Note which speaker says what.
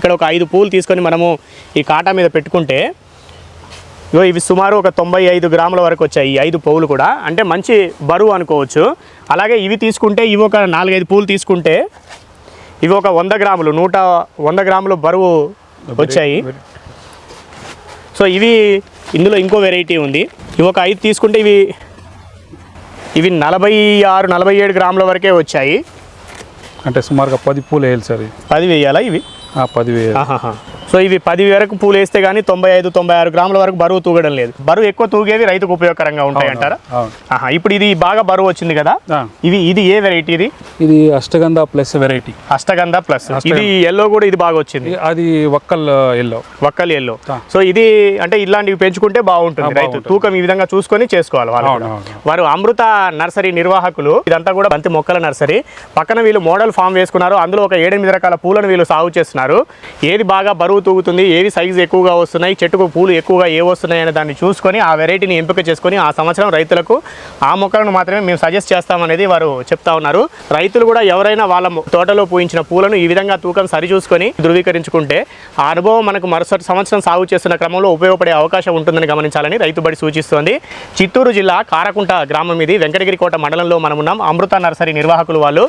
Speaker 1: ఇక్కడ ఒక ఐదు పూలు తీసుకొని మనము ఈ కాటా మీద పెట్టుకుంటే ఇగో ఇవి సుమారు ఒక తొంభై ఐదు గ్రాముల వరకు వచ్చాయి ఈ ఐదు పువ్వులు కూడా. అంటే మంచి బరువు అనుకోవచ్చు. అలాగే ఇవి తీసుకుంటే ఇవి ఒక నాలుగైదు పూలు తీసుకుంటే ఇవి ఒక వంద గ్రాములు నూట వంద గ్రాములు బరువు వచ్చాయి. సో ఇవి ఇందులో ఇంకో వెరైటీ ఉంది. ఇవి ఒక ఐదు తీసుకుంటే ఇవి ఇవి నలభై ఆరు నలభై ఏడు గ్రాముల వరకే వచ్చాయి.
Speaker 2: అంటే సుమారుగా పది పూలు వేయాలి సార్.
Speaker 1: పది వేయాలా ఇవి?
Speaker 2: ఆ, పది వేయాలి
Speaker 1: ఆహాహా. సో ఇవి పది వరకు పూలు వేస్తే కానీ తొంభై ఐదు తొంభై ఆరు గ్రాముల వరకు బరువు తూగడం లేదు. బరువు ఎక్కువ తూగేవి రైతుకు ఉపయోగకరంగా ఉంటాయి అంటారా? ఇప్పుడు ఇది బాగా బరువు వచ్చింది కదా? ఇవి ఇది ఏ వెరైటీ ఇది?
Speaker 2: ఇది Ashtagandha plus variety
Speaker 1: Ashtagandha plus. ఇది ఎల్లో కూడా ఇది బాగా వచ్చింది.
Speaker 2: అది ఒక్కల్ ఎల్లో
Speaker 1: వక్కలి ఎల్లో. సో ఇది అంటే ఇలాంటివి పెంచుకుంటే బాగుంటుంది రైతు. తూకం ఈ విధంగా చూసుకొని చేసుకోవాలి వాళ్ళు వారు అమృత నర్సరీ నిర్వాహకులు. ఇదంతా కూడా బంతి మొక్కల నర్సరీ. పక్కన వీళ్ళు మోడల్ ఫామ్ వేసుకున్నారు. అందులో ఒక ఏడెనిమిది రకాల పూలను వీళ్ళు సాగు చేస్తున్నారు. ఏది బాగా బరువు తూగుతుంది ఏవి సైజు ఎక్కువగా వస్తున్నాయి చెట్టుకు పూలు ఎక్కువగా ఏ వస్తున్నాయి అనే దాన్ని చూసుకొని ఆ వెరైటీని ఎంపిక చేసుకొని ఆ సంవత్సరం రైతులకు ఆ మొక్కలను మాత్రమే మేము సజెస్ట్ చేస్తామనేది వారు చెప్తా ఉన్నారు. రైతులు కూడా ఎవరైనా వాళ్ళ తోటలో పూయించిన పూలను ఈ విధంగా తూకం సరిచూసుకొని ధృవీకరించుకుంటే ఆ అనుభవం మనకు మరుసటి సంవత్సరం సాగు చేస్తున్న క్రమంలో ఉపయోగపడే అవకాశం ఉంటుందని గమనించాలని రైతుబడి సూచిస్తోంది. చిత్తూరు జిల్లా కారకుంట గ్రామం ఇది వెంకటగిరి కోట మండలంలో మనం ఉన్నాం. అమృత నర్సరీ నిర్వాహకులు వాళ్ళు.